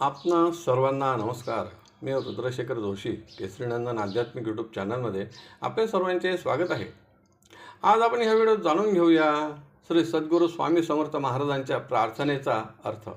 आपणा सर्वांना नमस्कार. मी रुद्रशेखर जोशी केसरीनंदन आध्यात्मिक यूट्यूब चॅनलमध्ये आपले सर्वांचे स्वागत आहे. आज आपण ह्या व्हिडिओत जाणून घेऊया श्री सद्गुरू स्वामी समर्थ महाराजांच्या प्रार्थनेचा अर्थ.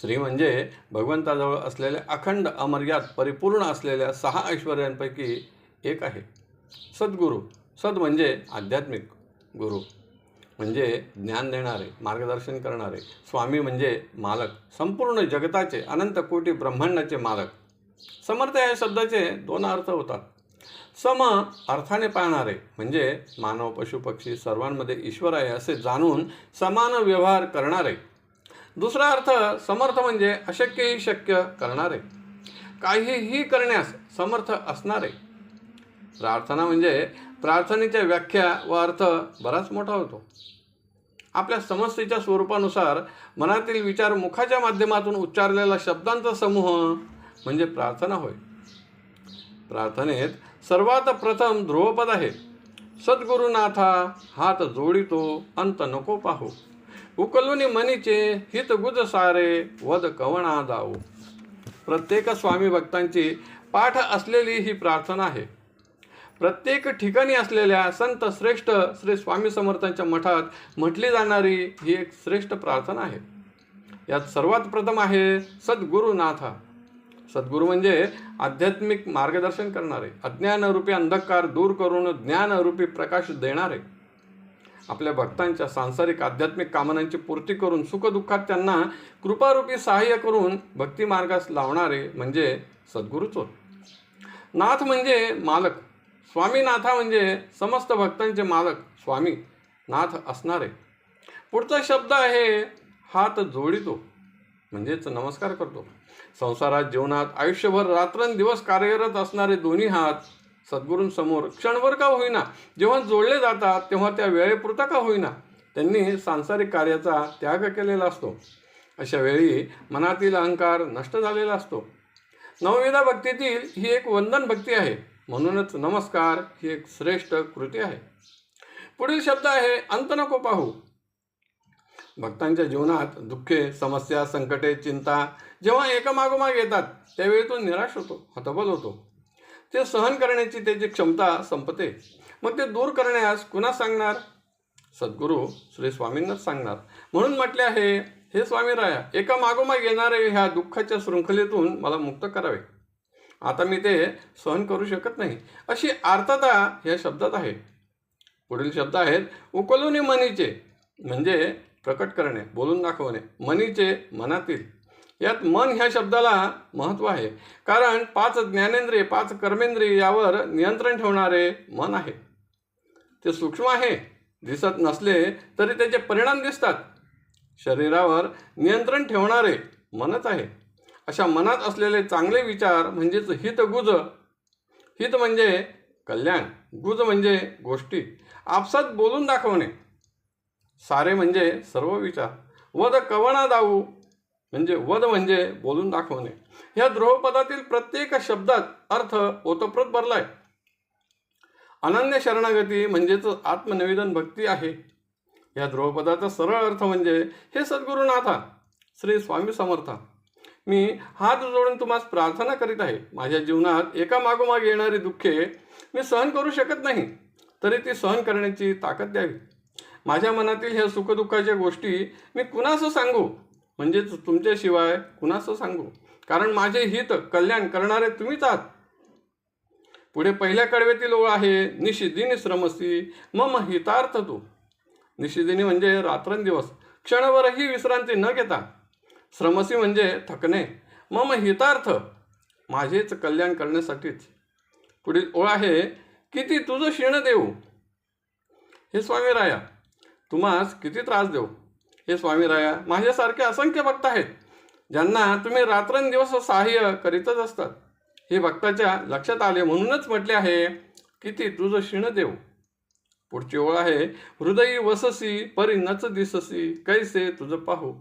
श्री म्हणजे भगवंताजवळ असलेल्या अखंड अमर्याद परिपूर्ण असलेल्या सहा ऐश्वर्यांपैकी एक आहे. सद्गुरू. सद म्हणजे आध्यात्मिक गुरु. म्हणजे ज्ञान देणारे मार्गदर्शन करणारे स्वामी म्हणजे मालक संपूर्ण जगताचे अनंत कोटी ब्रह्मांडाचे मालक. समर्थ या शब्दाचे दोन अर्थ होतात. सम अर्थाने पाहणारे म्हणजे मानव पशु पक्षी सर्वांमध्ये ईश्वर आहे असे जाणून समान व्यवहार करणारे. दुसरा अर्थ समर्थ म्हणजे अशक्यही शक्य करणारे. काहीही करण्यास समर्थ असणारे. प्रार्थना म्हणजे प्रार्थनेच्या व्याख्या व अर्थ बराच मोठा होतो. आपल्या समस्येच्या स्वरूपानुसार मनातील विचार मुखाच्या माध्यमातून उच्चारलेला शब्दांचा समूह म्हणजे प्रार्थना होय. प्रार्थनेत सर्वात प्रथम ध्रुवपद आहे. सद्गुरुनाथा हात जोडितो अंत नको पाहू. उकलुनी मनीचे हित गुज सारे वद कवणा जाऊ. प्रत्येक स्वामी भक्तांची पाठ असलेली ही प्रार्थना आहे. प्रत्येक ठिकाणी असलेल्या संत श्रेष्ठ श्री स्वामी समर्थांच्या मठात म्हटली जाणारी ही एक श्रेष्ठ प्रार्थना आहे. यात सर्वात प्रथम आहे सद्गुरुनाथा. सद्गुरू म्हणजे आध्यात्मिक मार्गदर्शन करणारे अज्ञानरूपी अंधकार दूर करून ज्ञानरूपी प्रकाश देणारे. आपल्या भक्तांच्या सांसारिक आध्यात्मिक कामनांची पूर्ती करून सुखदुःखात त्यांना कृपारूपी सहाय्य करून भक्ती मार्गास लावणारे म्हणजे सद्गुरूच होत नाथ म्हणजे मालक. स्वामीनाथा म्हणजे समस्त भक्तांचे मालक स्वामी नाथ असणारे. पुढचा शब्द आहे हात जोडितो म्हणजेच नमस्कार करतो. संसारात जीवनात आयुष्यभर रात्रंदिवस कार्यरत असणारे दोन्ही हात सद्गुरूंसमोर क्षणभर का होईना जेव्हा जोडले जातात तेव्हा त्या वेळेपुरता का होईना त्यांनी सांसारिक कार्याचा त्याग केलेला असतो. अशा वेळी मनातील अहंकार नष्ट झालेला असतो. नवविधा भक्तीतील ही एक वंदन भक्ती आहे. म्हणूनच नमस्कार ही एक श्रेष्ठ कृती आहे. पुढील शब्द आहे अंत नको पाहू. भक्तांच्या जीवनात दुःखे समस्या संकटे चिंता जेव्हा एकामागोमाग येतात त्यावेळी तो निराश होतो हतबल होतो. ते सहन करण्याची त्याची क्षमता संपते. मग ते दूर करण्यास कुणा सांगणार? सद्गुरू श्री स्वामींनाच सांगणार. म्हणून म्हटले आहे हे स्वामी राया एका मागोमाग येणारे ह्या दुःखाच्या शृंखलेतून मला मुक्त करावे. आता मी ते सहन करू शकत नाही. अशी आर्तता ह्या शब्दात आहे. पुढील शब्द आहेत उकलुनी मनीचे म्हणजे प्रकट करणे बोलून दाखवणे मनीचे मनातील. यात मन ह्या शब्दाला महत्त्व आहे. कारण पाच ज्ञानेंद्रिय पाच कर्मेंद्रिय यावर नियंत्रण ठेवणारे मन आहे. ते सूक्ष्म आहे दिसत नसले तरी त्याचे परिणाम दिसतात. शरीरावर नियंत्रण ठेवणारे मनच आहे. अशा मनात असलेले चांगले विचार म्हणजेच हित गुज. हित म्हणजे कल्याण गुज म्हणजे गोष्टी आपसात बोलून दाखवणे. सारे म्हणजे सर्व विचार. वद कवना दाऊ म्हणजे वद म्हणजे बोलून दाखवणे. ह्या द्रोहपदातील प्रत्येक शब्दात अर्थ ओतप्रोत भरलाय. अनन्य शरणागती म्हणजेच आत्मनिवेदन भक्ती आहे. या द्रोहपदाचा सरळ अर्थ म्हणजे हे सद्गुरुनाथा श्री स्वामी समर्था. मी हात जोडून तुम्हाला प्रार्थना करीत आहे. माझ्या जीवनात एका मागोमाग येणारी दुःखे मी सहन करू शकत नाही. तरी ती सहन करण्याची ताकद द्यावी. माझ्या मनातील ह्या सुखदुःखाच्या गोष्टी मी कुणास सांगू? म्हणजेच तुमच्याशिवाय कुणास सांगू? कारण माझे हित कल्याण करणारे तुम्हीच आहात. पुढे पहिल्या कडवेतील ओळ आहे निशिदिनी श्रमसी मम हितार्थ तू निशिदिनी म्हणजे रात्रंदिवस. क्षणभरही विश्रांती न घेता. श्रमसी म्हणजे थकणे. मम हितार्थ. माझेच कल्याण करण्यासाठीच. पुढील ओळ आहे किती तुझं शिण देऊ? हे स्वामी राया तुम्हास किती त्रास देऊ? हे स्वामी राया माझ्यासारखे असंख्य भक्त आहेत ज्यांना तुम्ही रात्रंदिवस सहाय्य करीतच असतात. हे भक्ताच्या लक्षात आले म्हणूनच म्हटले आहे किती तुझं शिण देऊ? पुढची ओळ आहे हृदयी वससी परी नच दिससी कैसे तुझं पाहू?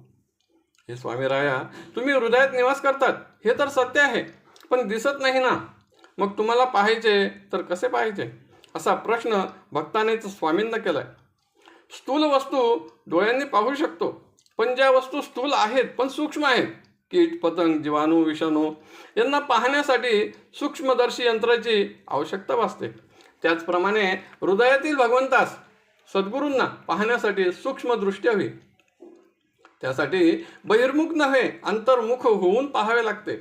हे स्वामी राया तुम्ही हृदयात निवास करतात. हे तर सत्य आहे पण दिसत नाही ना. मग तुम्हाला पाहायचे तर कसे पाहायचे? असा प्रश्न भक्तानेच स्वामींना केलाय. स्थूल वस्तू डोळ्यांनी पाहू शकतो पण ज्या वस्तू स्थूल आहेत पण सूक्ष्म आहेत कीट पतंग जीवाणू विषाणू यांना पाहण्यासाठी सूक्ष्मदर्शी यंत्राची आवश्यकता भासते. त्याचप्रमाणे हृदयातील भगवंतास सद्गुरूंना पाहण्यासाठी सूक्ष्मदृष्टी हवी. त्यासाठी बहिर्मुख नव्हे अंतर्मुख होऊन पाहावे लागते.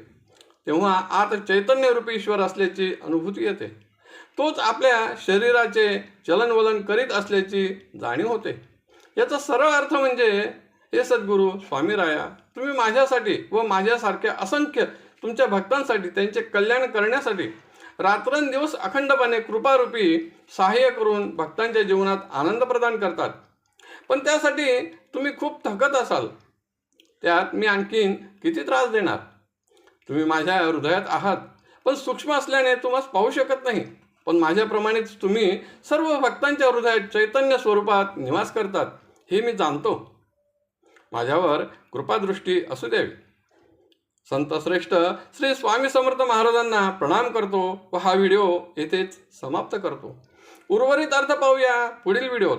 तेव्हा आत चैतन्यरूपी ईश्वर असल्याची अनुभूती येते. तोच आपल्या शरीराचे चलनवलन करीत असल्याची जाणीव होते. याचा सरळ अर्थ म्हणजे हे सद्गुरू स्वामीराया तुम्ही माझ्यासाठी व माझ्यासारख्या असंख्य तुमच्या भक्तांसाठी त्यांचे कल्याण करण्यासाठी रात्रंदिवस अखंडपणे कृपारूपी सहाय्य करून भक्तांच्या जीवनात आनंद प्रदान करतात. पण त्यासाठी तुम्ही खूप थकत असाल. त्यात मी आणखीन किती त्रास देणार? तुम्ही माझ्या हृदयात आहात पण सूक्ष्म असल्याने तुम्हाला पाहू शकत नाही. पण माझ्याप्रमाणेच तुम्ही सर्व भक्तांच्या हृदयात चैतन्य स्वरूपात निवास करतात हे मी जाणतो. माझ्यावर कृपादृष्टी असू द्यावी. संत श्रेष्ठ श्री स्वामी समर्थ महाराजांना प्रणाम करतो व हा व्हिडिओ येथेच समाप्त करतो. उर्वरित अर्थ पाहूया पुढील व्हिडिओत.